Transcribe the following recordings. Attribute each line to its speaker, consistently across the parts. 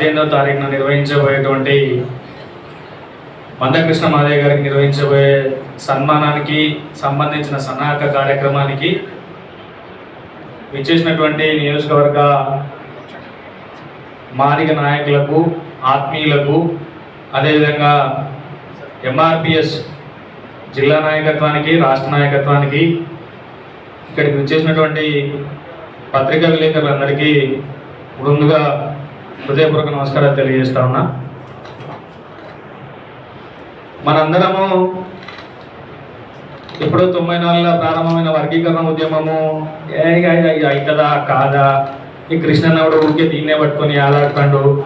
Speaker 1: పద్దెనిమిదవ తారీఖున నిర్వహించబోయేటువంటి మందకృష్ణ మాదయ్య గారికి నిర్వహించబోయే సన్మానానికి సంబంధించిన సన్నాహక కార్యక్రమానికి విచ్చేసినటువంటి నియోజకవర్గ మాదిగ నాయకులకు ఆత్మీయులకు అదేవిధంగా ఎంఆర్పిఎస్ జిల్లా నాయకత్వానికి రాష్ట్ర నాయకత్వానికి ఇక్కడికి విచ్చేసినటువంటి పత్రికా విలేకరులందరికీ ముందుగా హృదయపూర్వక నమస్కారాలు తెలియజేస్తా ఉన్నా. మనందరము ఎప్పుడో తొంభై నాలుగులో ప్రారంభమైన వర్గీకరణ ఉద్యమము అవుతుందా కాదా? ఈ కృష్ణన్నవుడు ఊరికే దీన్నే పట్టుకొని ఆలాడుతాడు.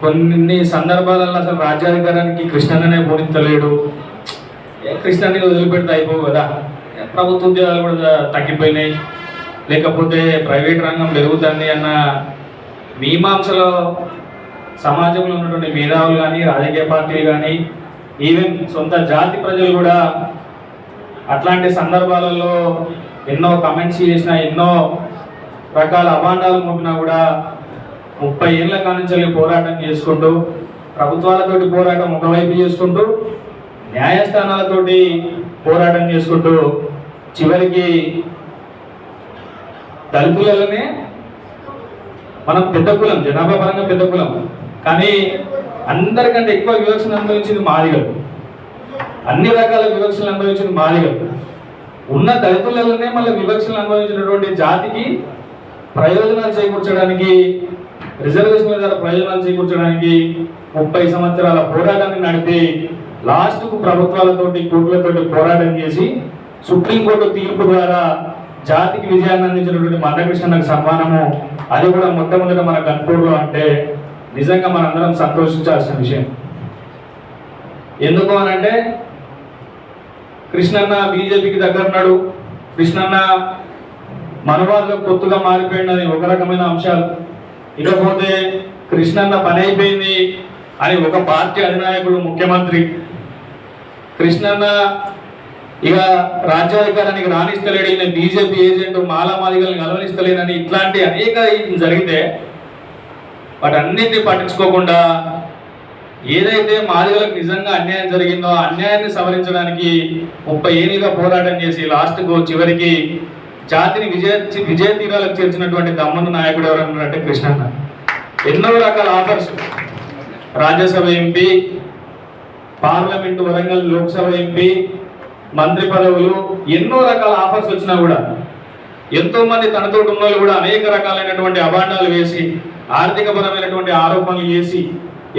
Speaker 1: కొన్ని సందర్భాలలో అసలు రాజ్యాధికారానికి కృష్ణన్ననే బోధించలేడు. ఏ కృష్ణని వదిలిపెడితే అయిపోవు కదా? ప్రభుత్వ ఉద్యోగాలు కూడా తగ్గిపోయినాయి. లేకపోతే ప్రైవేట్ రంగం పెరుగుతుంది అన్న మీమాంసలో సమాజంలో ఉన్నటువంటి మేధావులు కానీ రాజకీయ పార్టీలు కానీ ఈవెన్ సొంత జాతి ప్రజలు కూడా అట్లాంటి సందర్భాలలో ఎన్నో కమెంట్స్ చేసిన ఎన్నో రకాల అభాండాలు మోపినా కూడా ముప్పై ఏళ్ళ కానించి పోరాటం చేసుకుంటూ ప్రభుత్వాలతోటి పోరాటం ఒకవైపు చేసుకుంటూ న్యాయస్థానాలతోటి పోరాటం చేసుకుంటూ చివరికి దళితులలోనే మనం పెద్ద కులం జనాభా పరంగా పెద్ద కులం. కానీ అందరికంటే ఎక్కువ వివక్షను అనుభవించింది మాదిగలు. అన్ని రకాల వివక్షలు అనుభవించింది మాదిగలు. ఉన్న దళితులలోనే మళ్ళీ వివక్షలు అనుభవించినటువంటి జాతికి ప్రయోజనాలు చేకూర్చడానికి రిజర్వేషన్ల ద్వారా ప్రయోజనాలు చేకూర్చడానికి ముప్పై సంవత్సరాల పోరాటాన్ని నడిపి లాస్ట్కు ప్రభుత్వాలతోటి కోర్టులతోటి పోరాటం చేసి సుప్రీంకోర్టు తీర్పు ద్వారా జాతికి విజయాన్ని అందించినటువంటి మందకృష్ణకు సన్మానము. అది కూడా మొట్టమొదట మన గన్పూర్లో అంటే నిజంగా మనందరం సంతోషించాల్సిన విషయం. ఎందుకు అని అంటే కృష్ణన్న బీజేపీకి దగ్గరన్నాడు కృష్ణన్న మనవాళ్ళు కొత్తగా మారిపోయిందని ఒక రకమైన అంశాలు. ఇకపోతే కృష్ణన్న పని అయిపోయింది అని ఒక పార్టీ అధినాయకుడు ముఖ్యమంత్రి. కృష్ణన్న ఇక రాజ్యాధికారానికి రాణిస్తలేడు ఈయన బీజేపీ ఏజెంట్ మాలామాదిగల్ని కలవనిస్తలేనని ఇట్లాంటి అనేక జరిగితే వాటన్నిటిని పట్టించుకోకుండా ఏదైతే మాదిగలకు నిజంగా అన్యాయం జరిగిందో అన్యాయాన్ని సవరించడానికి ముప్పై ఏళ్ళుగా పోరాటం చేసి లాస్ట్కు చివరికి జాతిని విజయ విజయ తీరాలకు చేర్చినటువంటి దమ్మన్న నాయకుడు ఎవరన్నారంటే కృష్ణన్న. ఎన్నో రకాల offers. Rajya Sabha MP parliament Warangal Lok Sabha MP మంత్రి పదవులు ఎన్నో రకాల ఆఫర్స్ వచ్చినా కూడా ఎంతో మంది తనతో ఉన్న వాళ్ళు కూడా అనేక రకాలైనటువంటి అభాండాలు వేసి ఆర్థిక పరమైనటువంటి ఆరోపణలు చేసి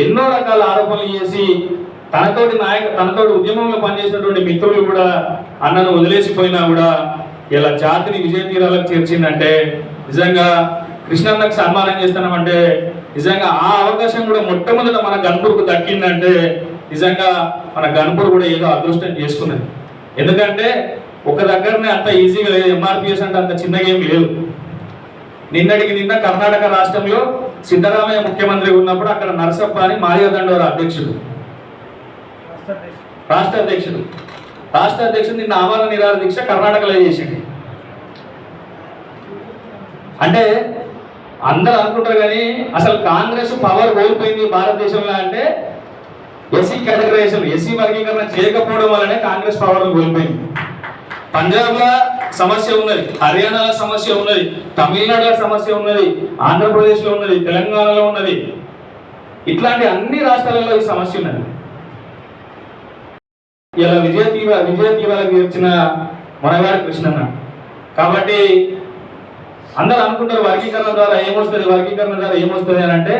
Speaker 1: ఎన్నో రకాల ఆరోపణలు చేసి తనతోటి నాయక తనతోటి ఉద్యమంలో పనిచేసినటువంటి మిత్రులు కూడా అన్నను వదిలేసిపోయినా కూడా ఇలా జాతిని విజయ తీరాలకు చేర్చిందంటే నిజంగా కృష్ణన్నకు సన్మానం చేస్తున్నామంటే నిజంగా ఆ అవకాశం కూడా మొట్టమొదట మన గన్పూర్కు దక్కిందంటే నిజంగా మన గన్పూర్ కూడా ఏదో అదృష్టం చేసుకున్నది. ఎందుకంటే ఒక దగ్గరనే అంత ఈజీగా లేదు. ఎంఆర్పిఎస్ అంటే అంత చిన్నగా ఏమి లేదు. నిన్నటికి నిన్న కర్ణాటక రాష్ట్రంలో సిద్ధరామయ్య ముఖ్యమంత్రి ఉన్నప్పుడు అక్కడ నరసప్ప అని మాదిగ దండోర అధ్యక్షుడు. రాష్ట్ర అధ్యక్షుడు. రాష్ట్ర అధ్యక్షుడు నిన్న ఆమరణ నిరాహార దీక్ష కర్ణాటకలో చేసింది అంటే అందరూ అనుకుంటారు కానీ అసలు కాంగ్రెస్ పవర్ కోల్పోయింది భారతదేశంలో అంటే ఎస్సీ కేటగరైజేషన్ ఎస్సీ వర్గీకరణ చేయకపోవడం వల్లనే కాంగ్రెస్ పవర్ కోల్పోయింది. పంజాబ్లో సమస్య ఉన్నది హర్యానాలో సమస్య ఉన్నది తమిళనాడులో సమస్య ఉన్నది ఆంధ్రప్రదేశ్లో ఉన్నది తెలంగాణలో ఉన్నది. ఇట్లాంటి అన్ని రాష్ట్రాలలో ఈ సమస్య ఉన్నది. ఇలా విజయ దీవ విజయ తీవ్రాలకు వచ్చిన మనగాడు కృష్ణన్న. కాబట్టి అందరూ అనుకుంటారు వర్గీకరణ ద్వారా ఏమొస్తుంది వర్గీకరణ ద్వారా ఏమొస్తుంది అని అంటే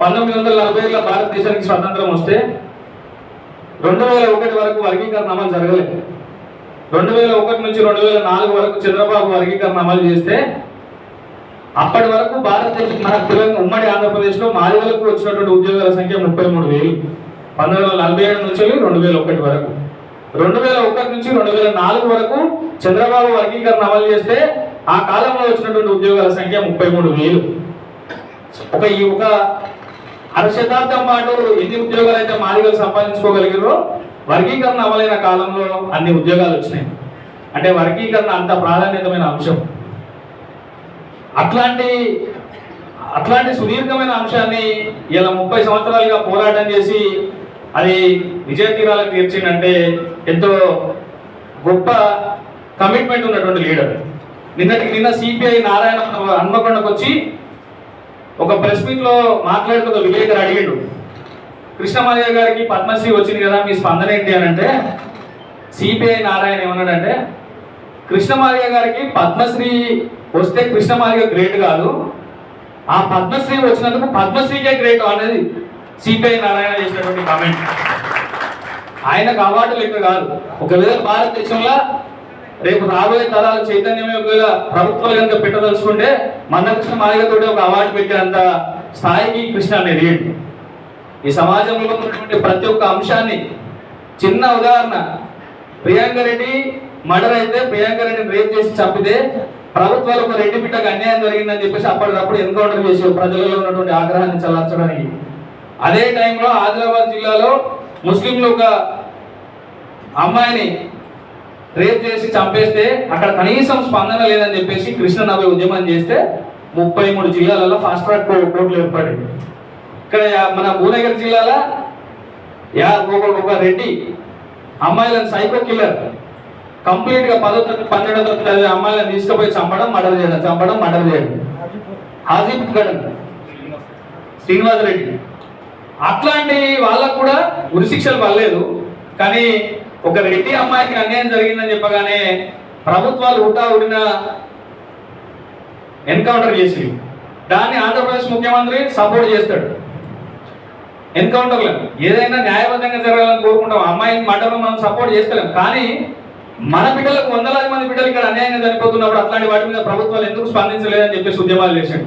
Speaker 1: పంతొమ్మిది వందల నలభై ఏళ్ళ భారతదేశానికి స్వతంత్రం వస్తే రెండు వేల ఒకటి వరకు వర్గీకరణ అమలు జరగలేదు. రెండు వేల ఒకటి నుంచి రెండు వేల నాలుగు వరకు చంద్రబాబు వర్గీకరణ అమలు చేస్తే అప్పటి వరకు భారతదేశం మన తెలంగాణ ఉమ్మడి ఆంధ్రప్రదేశ్లో మాదిగలకు వచ్చినటువంటి ఉద్యోగాల సంఖ్య ముప్పై మూడు వేలు. పంతొమ్మిది వందల నలభై ఏడు నుంచి రెండు వేల ఒకటి వరకు. రెండు వేల ఒకటి నుంచి రెండు వేల నాలుగు వరకు చంద్రబాబు వర్గీకరణ అమలు చేస్తే ఆ కాలంలో వచ్చినటువంటి ఉద్యోగాల సంఖ్య ముప్పై మూడు వేలు. ఒక ఈ ఒక అర శతాబ్దం పాటు ఎన్ని ఉద్యోగాలు అయితే మాదిగలు సంపాదించుకోగలిగారో వర్గీకరణ అమలైన కాలంలో అన్ని ఉద్యోగాలు వచ్చినాయి. అంటే వర్గీకరణ అంత ప్రాధాన్యతమైన అంశం. అట్లాంటి అట్లాంటి సుదీర్ఘమైన అంశాన్ని ఇలా ముప్పై సంవత్సరాలుగా పోరాటం చేసి అది విజయ తీరాలకు తీర్చిందంటే ఎంతో గొప్ప కమిట్మెంట్ ఉన్నటువంటి లీడర్. నిన్నటికి నిన్న సిపిఐ నారాయణ హన్మకొండకు వచ్చి ఒక ప్రెస్ మీట్లో మాట్లాడుతూ ఒక విలేకరు అడిగిండు కృష్ణమాలయ్య గారికి పద్మశ్రీ వచ్చింది కదా మీ స్పందన ఏంటి? అని అంటే సిపిఐ నారాయణ ఏమన్నాడంటే కృష్ణమాలయ్య గారికి పద్మశ్రీ వస్తే కృష్ణమాలయ్య గ్రేట్ కాదు. ఆ పద్మశ్రీ వచ్చినందుకు పద్మశ్రీకే గ్రేట్ అనేది సిపిఐ నారాయణ చేసినటువంటి కామెంట్ ఆయనకు అవార్డు లెక్క కాదు. ఒకవేళ భారతదేశంలో రేపు రాబోయే తరాల చైతన్యమే ఒకవేళ ప్రభుత్వాలు కనుక పెట్టదలుచుకుంటే మందకృష్ణ మాలికతోటి ఒక అవార్డు పెట్టేంత స్థాయికి కృష్ణ అనేది. ఏంటి ఈ సమాజంలో ఉన్నటువంటి ప్రతి ఒక్క అంశాన్ని చిన్న ఉదాహరణ. ప్రియాంక రెడ్డి మర్డర్ అయితే ప్రియాంక రెడ్డిని రేప్ చేసి చంపితే ప్రభుత్వాలు ఒక రెడ్డి బిడ్డకు అన్యాయం జరిగిందని చెప్పేసి అప్పటికప్పుడు ఎన్కౌంటర్ చేసి ప్రజలలో ఉన్నటువంటి ఆగ్రహాన్ని చల్లార్చడానికి. అదే టైంలో ఆదిలాబాద్ జిల్లాలో ముస్లింలు ఒక అమ్మాయిని రేప్ చేసి చంపేస్తే అక్కడ కనీసం స్పందన లేదని చెప్పేసి కృష్ణ నవ్వే ఉద్యమం చేస్తే ముప్పై మూడు జిల్లాలలో ఫాస్ట్ ట్రాక్ కోర్టులు ఏర్పడింది ఇక్కడ మన భువనగిరి జిల్లాలో యా ఒక రెడ్డి అమ్మాయిలను సైకో కిల్లర్ కంప్లీట్గా పదో తరగతి పన్నెండో తరగతి అమ్మాయిలను తీసుకుపోయి చంపడం మర్డర్ చేయడం చంపడం మర్డర్ చేయడం. హాజీప్ గడన్ శ్రీనివాస్ రెడ్డి అట్లాంటి వాళ్ళకు కూడా ఉరిశిక్షలు పడలేదు. కానీ ఒక రెడ్డి అమ్మాయికి అన్యాయం జరిగిందని చెప్పగానే ప్రభుత్వాలు ఉటా ఉడిన ఎన్కౌంటర్ చేసి దాన్ని ఆంధ్రప్రదేశ్ ముఖ్యమంత్రి సపోర్ట్ చేస్తాడు. ఎన్కౌంటర్లో ఏదైనా న్యాయబద్ధంగా జరగాలని కోరుకుంటాం. అమ్మాయిని మర్డర్ మనం సపోర్ట్ చేస్తలేం. కానీ మన బిడ్డలకు వందలాది మంది బిడ్డలు ఇక్కడ అన్యాయంగా చనిపోతున్నప్పుడు అట్లాంటి వాటి మీద ప్రభుత్వాలు ఎందుకు స్పందించలేదని చెప్పేసి ఉద్యమాలు చేశాడు.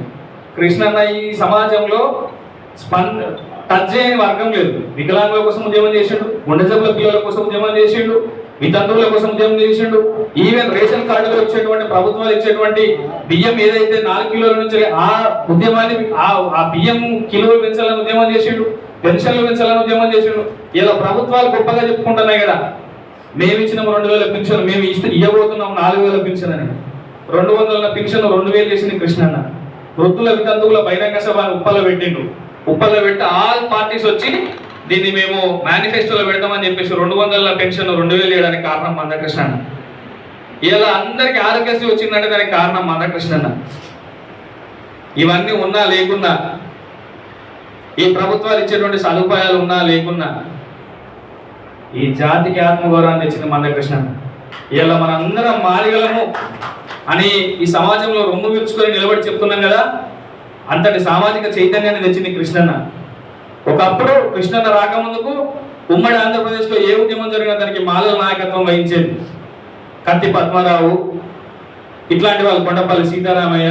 Speaker 1: కృష్ణన్న ఈ సమాజంలో స్పంద టచ్ చేయని వర్గం లేదు. వికలాంగుల కోసం ఉద్యమం చేసిండు గుండె జబ్బుల పిల్లల కోసం ఉద్యమం చేసిండు వితంతువుల కోసం ఉద్యమం చేసిండు. ఈవెన్ రేషన్ కార్డులో ఇచ్చేటువంటి ప్రభుత్వాలు ఇచ్చేటువంటి బియ్యం ఏదైతే నాలుగు కిలోల నుంచి ఆ ఉద్యమాన్ని ఆ ఆ బియ్యం కిలోలు పెంచాలని ఉద్యమం చేసిండు పెన్షన్లు పెంచాలని ఉద్యమం చేసిండు. ఇలా ప్రభుత్వాలు గొప్పగా చెప్పుకుంటున్నాయి కదా. మేము ఇచ్చిన రెండు వేల పెన్షన్ మేము ఇస్తే ఇవ్వబోతున్నాం నాలుగు వేల పెన్షన్ అని. రెండు వందల పింఛన్ రెండు వేలు చేసింది కృష్ణన్న. వృత్తుల వితంతువుల బహిరంగ సభ ఉప్పలో పెట్టిండు. ఉప్పల్లో పెట్టి ఆల్ పార్టీస్ వచ్చి దీన్ని మేము మేనిఫెస్టోలో పెడతామని చెప్పేసి రెండు వందల పెన్షన్ రెండు వేలు చేయడానికి కారణం మందకృష్ణ అన్న ఇలా అందరికి ఆరోగ్యశ్రీ వచ్చిందంటే దానికి కారణం మందకృష్ణ అన్న ఇవన్నీ ఉన్నా లేకున్నా ఈ ప్రభుత్వాలు ఇచ్చేటువంటి సదుపాయాలు ఉన్నా లేకున్నా ఈ జాతికి ఆత్మగౌరవాన్ని ఇచ్చింది మందకృష్ణ ఇలా మనందరం మారగలము అని ఈ సమాజంలో రొమ్ము విరుచుకొని నిలబడి చెప్తున్నాం కదా. అంతటి సామాజిక చైతన్యాన్ని తెచ్చింది కృష్ణన్న. ఒకప్పుడు కృష్ణన్న రాకముందుకు ఉమ్మడి ఆంధ్రప్రదేశ్లో ఏ ఉద్యమం జరిగినా దానికి మాలల నాయకత్వం వహించేది. కత్తి పద్మారావు ఇట్లాంటి వాళ్ళు కొండపల్లి సీతారామయ్య